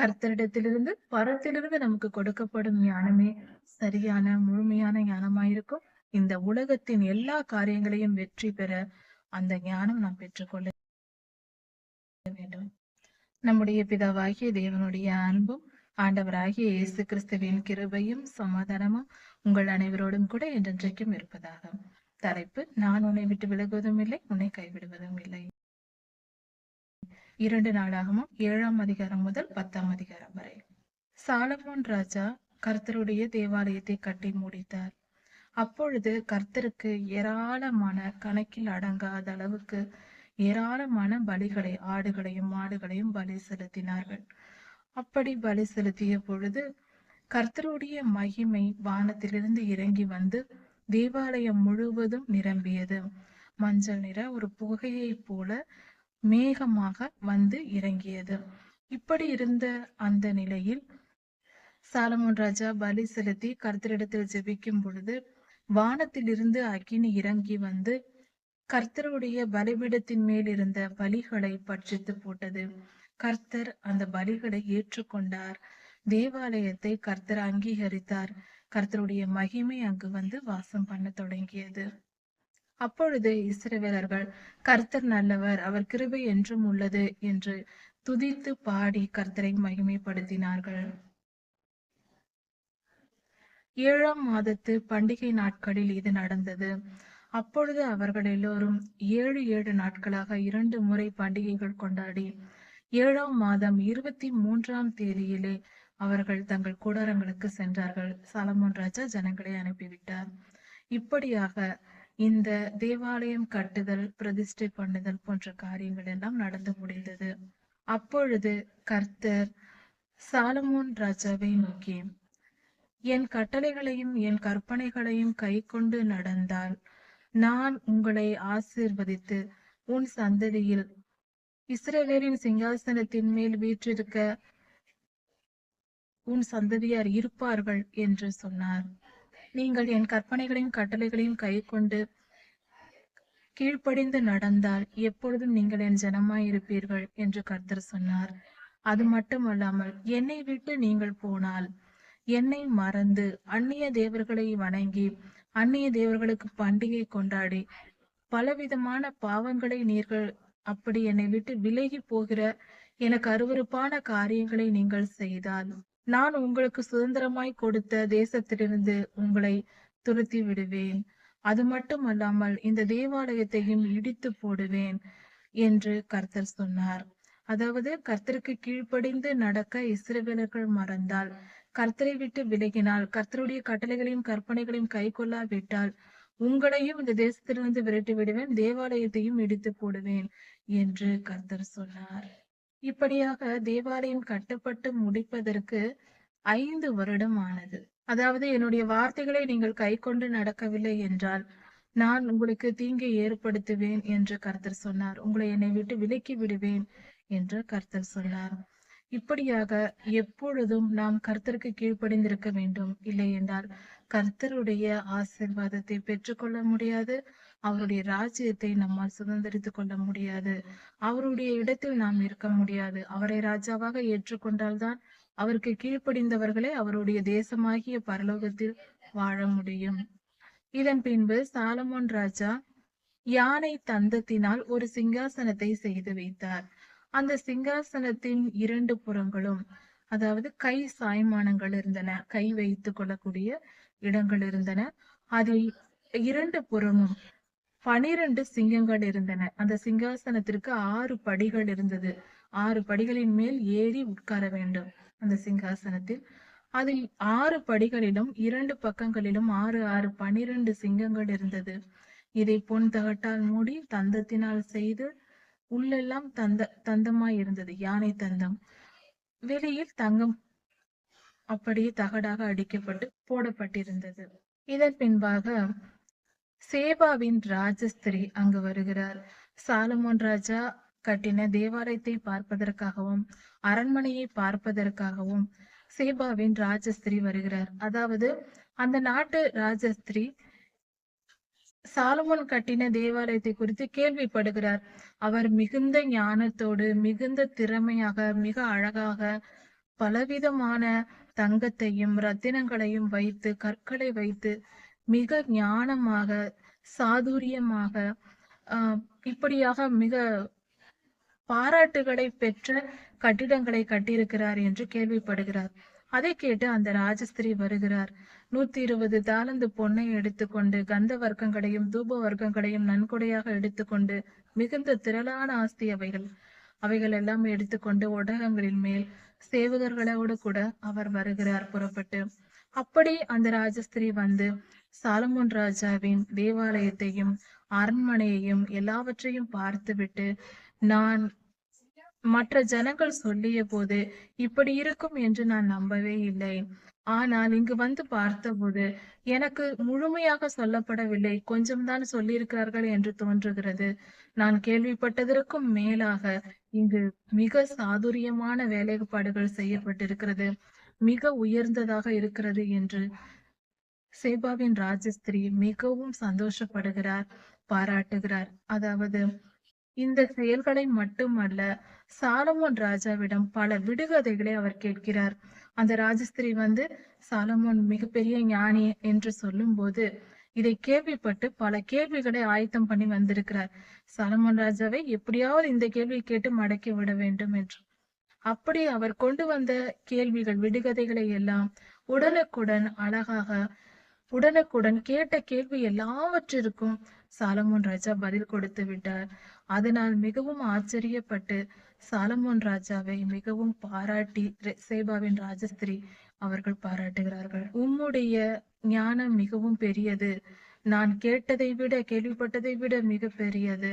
கர்த்தரிடத்திலிருந்து பரத்திலிருந்து நமக்கு கொடுக்கப்படும் ஞானமே சரியான முழுமையான ஞானமாயிருக்கும். இந்த உலகத்தின் எல்லா காரியங்களையும் வெற்றி பெற அந்த ஞானம் நாம் பெற்றுக்கொள்ள வேண்டும். நம்முடைய பிதாவாகிய தேவனுடைய அன்பும் ஆண்டவராகிய இயேசு கிறிஸ்துவின் கிருபையும் சமாதானமும் உங்கள் அனைவரோடும் கூட என்றென்றைக்கும் இருப்பதாக. தலைப்பு நான் உன்னை விட்டு விலகுவதும் இல்லை உன்னை கைவிடுவதும் இல்லை. இரண்டு நாளாகமும் ஏழாம் அதிகாரம் முதல் பத்தாம் அதிகாரம் வரை. சாலமோன் ராஜா கர்த்தருடைய தேவாலயத்தை கட்டி முடித்தார். அப்பொழுது கர்த்தருக்கு ஏராளமான கணக்கில் அடங்காத அளவுக்கு ஏராளமான பலிகளை ஆடுகளையும் மாடுகளையும் பலி செலுத்தினார்கள். அப்படி பலி செலுத்திய பொழுது கர்த்தருடைய மகிமை வானத்திலிருந்து இறங்கி வந்து தேவாலயம் முழுவதும் நிரம்பியது. மஞ்சள் நிற ஒரு புகையைப் போல மேகமாக வந்து இறங்கியது. இப்படி இருந்த அந்த நிலையில் சாலமோன் ராஜா பலி செலுத்தி கர்த்தரிடத்தில் ஜெபிக்கும் பொழுது வானத்திலிருந்து அக்கினி இறங்கி வந்து கர்த்தருடைய பலிபீடத்தின் மேல் இருந்த பலிகளை பட்சித்து போட்டது. கர்த்தர் அந்த பலிகளை ஏற்றுக்கொண்டார். தேவாலயத்தை கர்த்தர் அங்கீகரித்தார். கர்த்தருடைய மகிமை அங்கு வந்து வாசம் பண்ண தொடங்கியது. அப்பொழுது இஸ்ரவேலர்கள் கர்த்தர் நல்லவர் அவர் கிருபை என்றும் உள்ளது என்று துதித்து பாடி கர்த்தரை மகிமைப்படுத்தினார்கள். ஏழாம் மாதத்து பண்டிகை நாட்களில் இது நடந்தது. அப்பொழுது அவர்கள் எல்லோரும் ஏழு ஏழு நாட்களாக இரண்டு முறை பண்டிகைகள் கொண்டாடி ஏழாம் மாதம் இருபத்தி மூன்றாம் தேதியிலே அவர்கள் தங்கள் கூடாரங்களுக்கு சென்றார்கள். சலமோன் ராஜா ஜனங்களை அனுப்பிவிட்டார். இப்படியாக இந்த தேவாலயம் கட்டுதல் பிரதிஷ்டை பண்ணுதல் போன்ற காரியங்கள் எல்லாம் நடந்து முடிந்தது. அப்பொழுது கர்த்தர் சாலமோன் ராஜாவை நோக்கி என் கட்டளைகளையும் என் கற்பனைகளையும் கை கொண்டு நடந்தால் நான் உங்களை ஆசீர்வதித்து உன் சந்ததியில் இஸ்ரேலரின் சிங்காசனத்தின் மேல் வீற்றிருக்க உன் சந்ததியார் இருப்பார்கள் என்று சொன்னார். நீங்கள் என் கற்பனைகளையும் கட்டளைகளையும் கை கொண்டு கீழ்ப்படிந்து நடந்தால் எப்பொழுதும் நீங்கள் என் ஜனமாய் இருப்பீர்கள் என்று கர்த்தர் சொன்னார். அது மட்டுமல்லாமல் என்னை விட்டு நீங்கள் போனால் என்னை மறந்து அந்நிய தேவர்களை வணங்கி அந்நிய தேவர்களுக்கு பண்டிகை கொண்டாடி பலவிதமான பாவங்களை நீர்கள் அப்படி என்னை விட்டு விலகி போகிற எனக்கு அருவறுப்பான காரியங்களை நீங்கள் செய்தால் நான் உங்களுக்கு சுதந்திரமாய் கொடுத்த தேசத்திலிருந்து உங்களை துரத்தி விடுவேன் அது மட்டுமல்லாமல் இந்த தேவாலயத்தையும் இடித்து போடுவேன் என்று கர்த்தர் சொன்னார். அதாவது கர்த்தருக்கு கீழ்ப்படிந்து நடக்க இஸ்ரவேலர்கள் மறந்தால் கர்த்தரை விட்டு விலகினால் கர்த்தருடைய கட்டளைகளையும் கற்பனைகளையும் கை கொள்ளாவிட்டால் உங்களையும் இந்த தேசத்திலிருந்து விரட்டி விடுவேன் தேவாலயத்தையும் இடித்து போடுவேன் என்று கர்த்தர் சொன்னார். இப்படியாக தேவாலயம் கட்டப்பட்டு முடிப்பதற்கு ஐந்து வருடம் ஆனது அதாவது என்னுடைய வார்த்தைகளை நீங்கள் கை கொண்டு நடக்கவில்லை என்றால் நான் உங்களுக்கு தீங்கை ஏற்படுத்துவேன் என்று கர்த்தர் சொன்னார். உங்களை என்னை விட்டு விலக்கி விடுவேன் என்று கர்த்தர் சொன்னார். இப்படியாக எப்பொழுதும் நாம் கர்த்தருக்கு கீழ்ப்படிந்திருக்க வேண்டும். இல்லை என்றால் கர்த்தருடைய ஆசிர்வாதத்தை பெற்றுக்கொள்ள முடியாது. அவருடைய ராஜ்யத்தை நம்மால் சுதந்திரித்துக் கொள்ள முடியாது. அவருடைய இடத்தில் நாம் இருக்க முடியாது. அவரை ராஜாவாக ஏற்றுக்கொண்டால்தான் அவருக்கு கீழ்ப்படிந்தவர்களே அவருடைய தேசமாகிய பரலோகத்தில் வாழ முடியும். இதன் பின்பு சாலமோன் ராஜா யானை தந்தத்தினால் ஒரு சிங்காசனத்தை செய்து வைத்தார். அந்த சிங்காசனத்தின் இரண்டு புறங்களும் அதாவது கை சாய்மானங்கள் இருந்தன. கை வைத்துக் கொள்ளக்கூடிய இடங்கள் இருந்தன. அதில் இரண்டு புறமும் பனிரெண்டு சிங்கங்கள் இருந்தன. அந்த சிங்காசனத்திற்கு ஆறு படிகள் இருந்தது. ஆறு படிகளின் மேல் ஏறி உட்கார வேண்டும். அந்த சிங்காசனத்தில் அதில் ஆறு படிகளிலும் இரண்டு பக்கங்களிலும் ஆறு ஆறு பனிரெண்டு சிங்கங்கள் இருந்தது. இதை பொன் தகட்டால் மூடி தந்தத்தினால் செய்து உள்ளெல்லாம் தந்த தந்தமாய் இருந்தது. யானை தந்தம். வெளியில் தங்கம் அப்படியே தகடாக அடிக்கப்பட்டு போடப்பட்டிருந்தது. இதன் பின்பாக சேபாவின் ராஜஸ்திரி அங்கு வருகிறார். சாலமோன் ராஜா கட்டின தேவாலயத்தை பார்ப்பதற்காகவும் அரண்மனையை பார்ப்பதற்காகவும் சேபாவின் ராஜஸ்திரி வருகிறார். அதாவது அந்த நாட்டு ராஜஸ்திரி சாலமோன் கட்டின தேவாலயத்தை குறித்து கேள்விப்படுகிறார். அவர் மிகுந்த ஞானத்தோடு மிகுந்த திறமையாக மிக அழகாக பலவிதமான தங்கத்தையும் ரத்தினங்களையும் வைத்து கற்களை வைத்து மிக ஞானமாக சாதுரியமாக இப்படியாக மிக பாராட்டுகளை பெற்ற கட்டிடங்களை கட்டியிருக்கிறார் என்று கேள்விப்படுகிறார். அதை கேட்டு அந்த ராஜஸ்திரி வருகிறார். நூத்தி இருபது தாளந்து பொன்னை எடுத்துக்கொண்டு கந்த வர்க்கங்களையும் தூப வர்க்கங்களையும் நன்கொடையாக எடுத்துக்கொண்டு மிகுந்த திரளான ஆஸ்தி அவைகள். அவைகள் எல்லாம் எடுத்துக்கொண்டு ஒட்டகங்களின் மேல் சேவகர்களோடு கூட அவர் வருகிறார் புறப்பட்டு. அப்படி அந்த ராஜஸ்திரி வந்து சாலமோன் ராஜாவின் தேவாலயத்தையும் அரண்மனையையும் எல்லாவற்றையும் பார்த்துவிட்டு நான் மற்ற ஜனங்கள் சொல்லிய போது இப்படி இருக்கும் என்று நான் நம்பவே இல்லை. ஆனால் இங்கு வந்து பார்த்தபோது எனக்கு முழுமையாக சொல்லப்படவில்லை. கொஞ்சம்தான் சொல்லியிருக்கிறார்கள் என்று தோன்றுகிறது. நான் கேள்விப்பட்டதற்கும் மேலாக இங்கு மிக சாதுரியமான வேலைப்பாடுகள் செய்யப்பட்டிருக்கிறது. மிக உயர்ந்ததாக இருக்கிறது என்று சேபாவின் ராஜஸ்திரி மிகவும் சந்தோஷப்படுகிறார் பாராட்டுகிறார். அதாவது இந்த செயல்களை மட்டுமல்ல சாலமோன் ராஜாவிடம் பல விடுகதைகளை அவர் கேட்கிறார். அந்த ராஜஸ்திரி வந்து சாலமோன் மிகப்பெரிய ஞானி என்று சொல்லும் போது இதை கேள்விப்பட்டு பல கேள்விகளை ஆயத்தம் பண்ணி வந்திருக்கிறார். சாலமோன் ராஜாவை எப்படியாவது இந்த கேள்வி கேட்டு மடக்கி விட வேண்டும் என்று. அப்படி அவர் கொண்டு வந்த கேள்விகள் விடுகதைகளை எல்லாம் உடனுக்குடன் அழகாக உடனுக்குடன் கேட்ட கேள்வி எல்லாவற்றிற்கும் சாலமோன் ராஜா பதில் கொடுத்து விட்டார். அதனால் மிகவும் ஆச்சரியப்பட்டு சாலமோன் ராஜாவை மிகவும் பாராட்டி சேபாவின் ராஜஸ்திரி அவர்கள் பாராட்டுகிறார்கள். உம்முடைய ஞானம் மிகவும் பெரியது. நான் கேட்டதை விட கேள்விப்பட்டதை விட மிக பெரியது.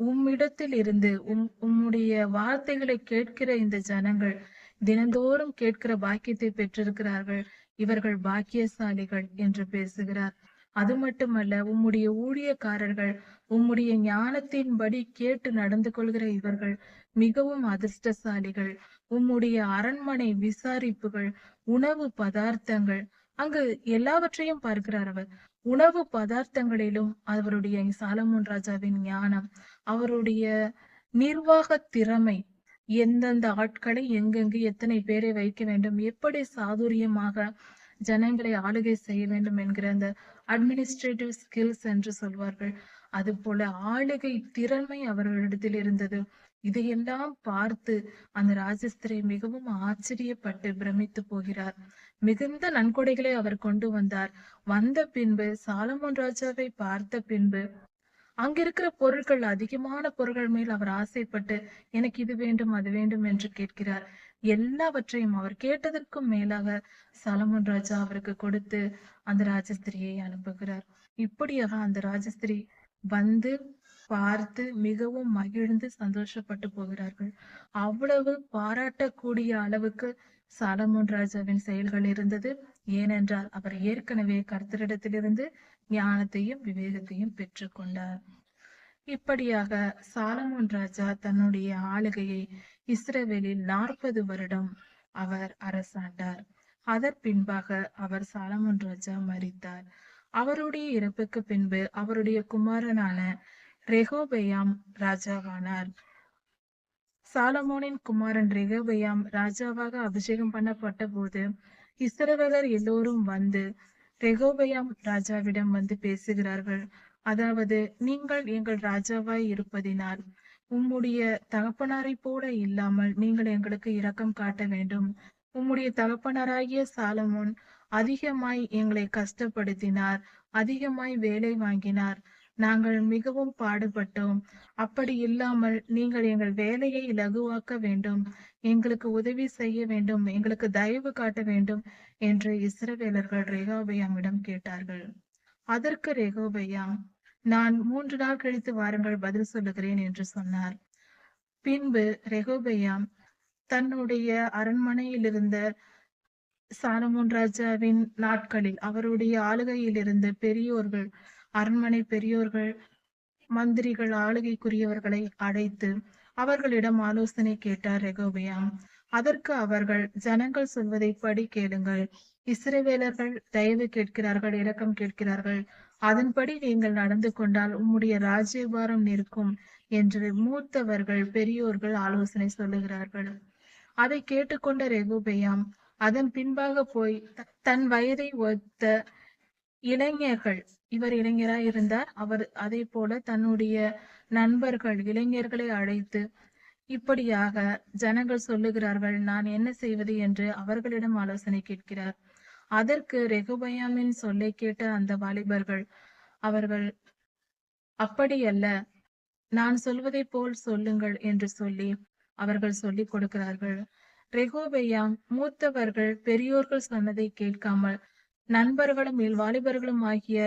உம்மிடத்தில் இருந்து உம் உம்முடைய வார்த்தைகளை கேட்கிற இந்த ஜனங்கள் தினந்தோறும் கேட்கிற பாக்கியத்தை பெற்றிருக்கிறார்கள். இவர்கள் பாக்கியசாலிகள் என்று பேசுகிறார். அது மட்டுமல்ல உம்முடைய ஊழியக்காரர்கள் உம்முடைய ஞானத்தின்படி கேட்டு நடந்து கொள்கிற இவர்கள் மிகவும் அதிர்ஷ்டசாலிகள். உம்முடைய அரண்மனை விசாரிப்புகள் உணவு பதார்த்தங்கள் அங்கு எல்லாவற்றையும் பார்க்கிறார் அவர். உணவு பதார்த்தங்களிலும் அவருடைய சாலமோன் ராஜாவின் ஞானம் அவருடைய நிர்வாக திறமை எந்தெந்த ஆட்களை எங்கெங்கு எத்தனை பேரை வைக்க வேண்டும் எப்படி சாதுரியமாக ஜனங்களை ஆளுகை செய்ய வேண்டும் என்கிற அந்த அட்மினிஸ்ட்ரேட்டிவ் ஸ்கில்ஸ் என்று சொல்வார்கள். அது போல ஆளுகை திறமை அவர்களிடத்தில் இருந்தது. இதையெல்லாம் பார்த்து அந்த ராஜஸ்திரி மிகவும் ஆச்சரியப்பட்டு பிரமித்து போகிறார். மிகுந்த நன்கொடைகளை அவர் கொண்டு வந்தார். வந்த பின்பு சாலமோன் ராஜாவை பார்த்த பின்பு அங்கிருக்கிற பொருட்கள் அதிகமான பொருட்கள் மேல் அவர் ஆசைப்பட்டு எனக்கு இது வேண்டும் அது வேண்டும் என்று கேட்கிறார். எல்லாவற்றையும் அவர் கேட்டதற்கும் மேலாக சலமன் ராஜா அவருக்கு கொடுத்து அந்த ராஜஸ்திரியை அனுப்புகிறார். இப்படியாக அந்த ராஜஸ்திரி வந்து பார்த்து மிகவும் மகிழ்ந்து சந்தோஷப்பட்டு போகிறார்கள். அவ்வளவு பாராட்டக்கூடிய அளவுக்கு சாலமோன் ராஜாவின் செயல்கள் இருந்தது. ஏனென்றால் அவர் ஏற்கனவே கர்த்தரிடத்திலிருந்து ஞானத்தையும் விவேகத்தையும் பெற்றுக்கொண்டார் இப்படியாக சாலமோன் ராஜா தன்னுடைய ஆளுகையை இஸ்ரேவேலில் நாற்பது வருடம் அவர் அரசாண்டார். அதன் பின்பாக அவர் சாலமோன் ராஜா மறித்தார் அவருடைய இறப்புக்கு பின்பு அவருடைய குமாரனான ரெகோபெயாம் ராஜாவானார். சாலமோனின் குமாரன் ரெகோபெயாம் ராஜாவாக அபிஷேகம் பண்ணப்பட்ட போது இஸ்ரவேலர் எல்லோரும் வந்து ரெகோபெயாம் ராஜாவிடம் வந்து பேசுகிறார்கள். அதாவது நீங்கள் எங்கள் ராஜாவாய் இருப்பதினால் உம்முடைய தகப்பனாரை போல இல்லாமல் நீங்கள் எங்களுக்கு இரக்கம் காட்ட வேண்டும். உம்முடைய தகப்பனாராகிய சாலமோன் அதிகமாய் எங்களை கஷ்டப்படுத்தினார் அதிகமாய் வேலை வாங்கினார். நாங்கள் மிகவும் பாடுபட்டோம். அப்படி இல்லாமல் நீங்கள் எங்கள் வேலையை இலகுவாக்க வேண்டும். எங்களுக்கு உதவி செய்ய வேண்டும். எங்களுக்கு தயவு காட்ட வேண்டும் என்று இஸ்ரவேலர்கள் ரேகோபையாமிடம் கேட்டார்கள். அதற்கு ரேகோபையா நான் மூன்று நாள் கழித்து வாருங்கள் பதில் சொல்லுகிறேன் என்று சொன்னார். பின்பு ரெகோபையாம் தன்னுடைய அரண்மனையில் இருந்த சாலமோன் ராஜாவின் நாட்களில் அவருடைய ஆளுகையில் இருந்த பெரியோர்கள் அரண்மனை பெரியோர்கள் மந்திரிகள் ஆளுகைக்குரியவர்களை அழைத்து அவர்களிடம் ஆலோசனை கேட்டார் ரெகோபியாம். அதற்கு அவர்கள் ஜனங்கள் சொல்வதை படி கேளுங்கள். இஸ்ரவேலர்கள் தயவு கேட்கிறார்கள் இரக்கம் கேட்கிறார்கள். அதன்படி நீங்கள் நடந்து கொண்டால் உம்முடைய ராஜ்யபாரம் நிற்கும் என்று மூத்தவர்கள் பெரியோர்கள் ஆலோசனை சொல்லுகிறார்கள். அதை கேட்டுக்கொண்ட ரெகுபெயாம் அதன் பின்பாக போய் தன் வயதை ஒத்த இளைஞர்கள் இவர் இளைஞராய் இருந்தார். அவர் அதே போல தன்னுடைய நண்பர்கள் இளைஞர்களை அழைத்து இப்படியாக ஜனங்கள் சொல்லுகிறார்கள் நான் என்ன செய்வது? என்று அவர்களிடம் ஆலோசனை கேட்கிறார். அதற்கு ரெகுபயாமின் சொல்லை கேட்ட அந்த வாலிபர்கள் அவர்கள் அப்படியல்ல நான் சொல்வதை போல் சொல்லுங்கள் என்று சொல்லி அவர்கள் சொல்லி கொடுக்கிறார்கள். ரெகோபெயாம் மூத்தவர்கள் பெரியோர்கள் சொன்னதை கேட்காமல் நண்பர்களும் வாலிபர்களும் ஆகிய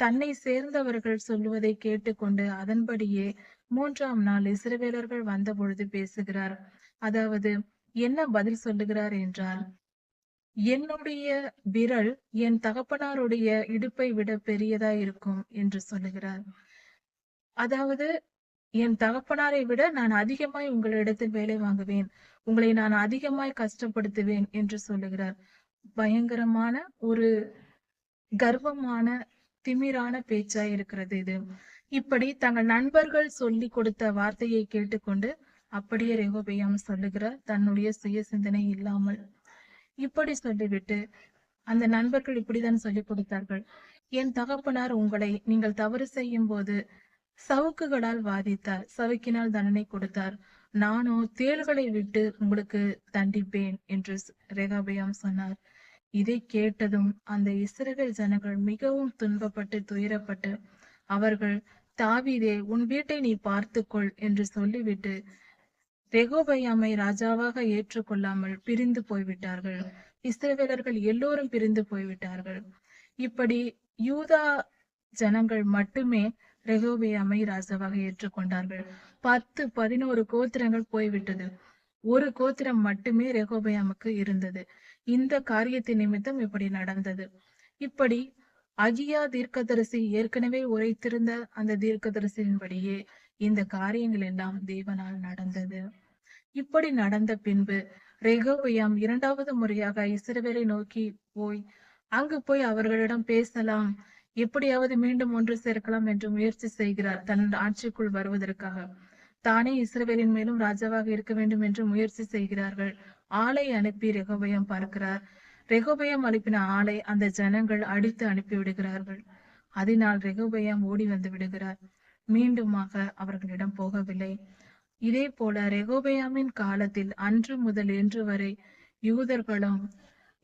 தன்னை சேர்ந்தவர்கள் சொல்லுவதை கேட்டுக்கொண்டு அதன்படியே மூன்றாம் நாள் இஸ்ரவேலர்கள் வந்தபொழுது பேசுகிறார். அதாவது என்ன பதில் சொல்லுகிறார் என்றால் என்னுடைய விரல் என் தகப்பனாருடைய இடுப்பை விட பெரியதா இருக்கும் என்று சொல்லுகிறார். அதாவது என் தகப்பனாரை விட நான் அதிகமாய் உங்களிடத்தில் வேலை வாங்குவேன். உங்களை நான் அதிகமாய் கஷ்டப்படுத்துவேன் என்று சொல்லுகிறார். பயங்கரமான ஒரு கர்வமான திமிரான பேச்சாய் இருக்கிறது இது. இப்படி தங்கள் நண்பர்கள் சொல்லி கொடுத்த வார்த்தையை கேட்டுக்கொண்டு அப்படியே ரெகோபியாம் சொல்லுகிறார் தன்னுடைய சுய சிந்தனை இல்லாமல். இப்படி சொல்லிவிட்டு அந்த நண்பர்கள் இப்படிதான் சொல்லிக் கொடுத்தார்கள். என் தகப்பனார் உங்களை நீங்கள் தவறு செய்யும் போது சவுக்குகளால் வாதித்தார் சவுக்கினால் தண்டனை கொடுத்தார். நானோ தேள்களை விட்டு உங்களுக்கு தண்டிப்பேன் என்று ரெகாபயாம் சொன்னார். இதை கேட்டதும் அந்த இஸ்ரேல் ஜனங்கள் மிகவும் துன்பப்பட்டு துயரப்பட்டு அவர்கள் தாவீதே உன் வீட்டை நீ பார்த்துக்கொள் என்று சொல்லிவிட்டு ரெகோபயாமை ராஜாவாக ஏற்றுக்கொள்ளாமல் பிரிந்து போய்விட்டார்கள். இஸ்ரேலர்கள் எல்லோரும் பிரிந்து போய்விட்டார்கள். இப்படி யூதா ஜனங்கள் மட்டுமே ரெகோபியாமை ராஜாவாக ஏற்றுக்கொண்டார்கள். பத்து பதினோரு கோத்திரங்கள் போய்விட்டது. ஒரு கோத்திரம் மட்டுமே ரெகோபயாமுக்கு இருந்தது. இந்த காரியத்தின் நிமித்தம் இப்படி நடந்தது. இப்படி அகியா தீர்க்கதரிசி ஏற்கனவே உரைத்திருந்த அந்த தீர்க்கதரிசியின்படியே இந்த காரியங்கள் எல்லாம் தேவனால் நடந்தது. இப்படி நடந்த பின்பு ரெகோபயாம் இரண்டாவது முறையாக இஸ்ரவேலை நோக்கி போய் அங்கு போய் அவர்களிடம் பேசலாம். எப்படியாவது மீண்டும் ஒன்று சேர்க்கலாம் என்று முயற்சி செய்கிறார் தன் ஆட்சிக்குள் வருவதற்காக. தானே இஸ்ரவேலின் மேலும் ராஜாவாக இருக்க வேண்டும் என்று முயற்சி செய்கிறார்கள். ஆளை அனுப்பி ரெகோபயம் பார்க்கிறார். ரெகோபயம் அனுப்பின ஆளை அந்த ஜனங்கள் அடித்து அனுப்பி விடுகிறார்கள். அதனால் ரெகோபயம் ஓடி வந்து விடுகிறார். மீண்டுமாக அவர்களிடம் போகவில்லை. இதே போல ரெகோபயாமின் காலத்தில் அன்று முதல் இன்று வரை யூதர்களும்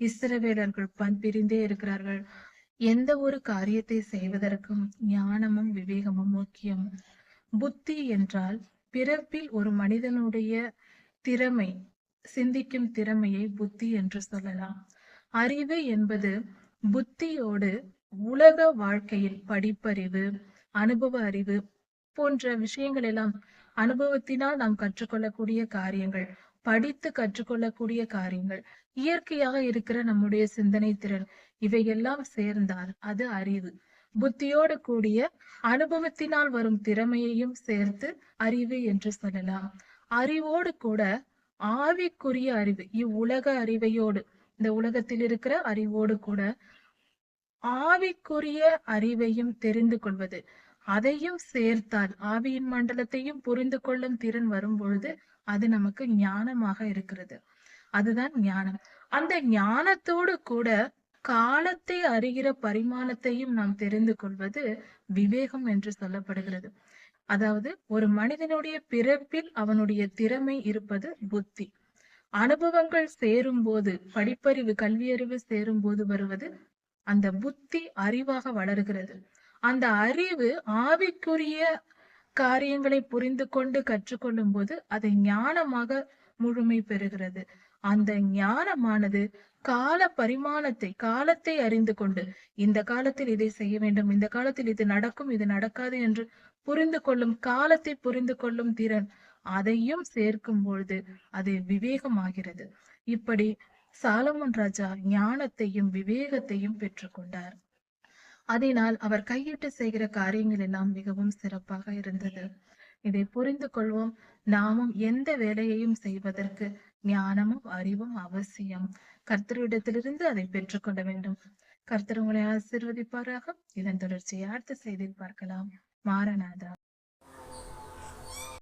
இஸ்ரவேலர்கள் பன் பிரிந்தே இருக்கிறார்கள். எந்த ஒரு காரியத்தை செய்வதற்கும் ஞானமும் விவேகமும் முக்கியம். புத்தி என்றால் பிறப்பில் ஒரு மனிதனுடைய திறமை சிந்திக்கும் திறமையை புத்தி என்று சொல்லலாம். அறிவு என்பது புத்தியோடு உலக வாழ்க்கையில் படிப்பறிவு அனுபவ அறிவு போன்ற விஷயங்கள் எல்லாம் அனுபவத்தினால் நாம் கற்றுக்கொள்ளக்கூடிய காரியங்கள் படித்து கற்றுக்கொள்ளக்கூடிய காரியங்கள் இயற்கையாக இருக்கிற நம்முடைய சிந்தனை திறன் இவையெல்லாம் சேர்ந்தால் அது அறிவு. புத்தியோடு கூடிய அனுபவத்தினால் வரும் திறமையையும் சேர்த்து அறிவு என்று சொல்லலாம். அறிவோடு கூட ஆவிக்குரிய அறிவு இவ்வுலக அறிவையோடு இந்த உலகத்தில் இருக்கிற அறிவோடு கூட ஆவிக்குரிய அறிவையும் தெரிந்து கொள்வது. அதையும் சேர்த்தால் ஆவியின் மண்டலத்தையும் புரிந்து கொள்ளும் திறன் வரும் பொழுது அது நமக்கு ஞானமாக இருக்கிறது. அதுதான் ஞானம். அந்த ஞானத்தோடு கூட காலத்தை அறிகிற பரிமாணத்தையும் நாம் தெரிந்து கொள்வது விவேகம் என்று சொல்லப்படுகிறது. அதாவது ஒரு மனிதனுடைய பிறப்பில் அவனுடைய திறமை இருப்பது புத்தி. அனுபவங்கள் சேரும் போது படிப்பறிவு கல்வியறிவு சேரும் போது வருவது அந்த புத்தி அறிவாக வளர்கிறது. அந்த அறிவு ஆவிக்குரிய காரியங்களை புரிந்து கொண்டு கற்றுக்கொள்ளும் போது அதை ஞானமாக முழுமை பெறுகிறது. அந்த ஞானமானது கால பரிமாணத்தை காலத்தை அறிந்து கொண்டு இந்த காலத்தில் இதை செய்ய வேண்டும் இந்த காலத்தில் இது நடக்கும் இது நடக்காது என்று புரிந்து கொள்ளும் காலத்தை புரிந்து கொள்ளும் திறன் அதையும் சேர்க்கும் பொழுது அது விவேகமாகிறது. இப்படி சாலமன் ராஜா ஞானத்தையும் விவேகத்தையும் பெற்றுக்கொண்டார் அதனால் அவர் கையிட்டு செய்கிற காரியங்கள் எல்லாம் மிகவும் சிறப்பாக இருந்தது. இதை புரிந்து கொள்வோம். நாமும் எந்த வேலையையும் செய்வதற்கு ஞானமும் அறிவும் அவசியம். கர்த்தரிடத்திலிருந்து அதை பெற்றுக்கொள்ள வேண்டும். கர்த்தர் உங்களை ஆசீர்வதிப்பாராக. இதன் தொடர்ச்சியை அடுத்த செய்தியில் பார்க்கலாம். மாரநாதா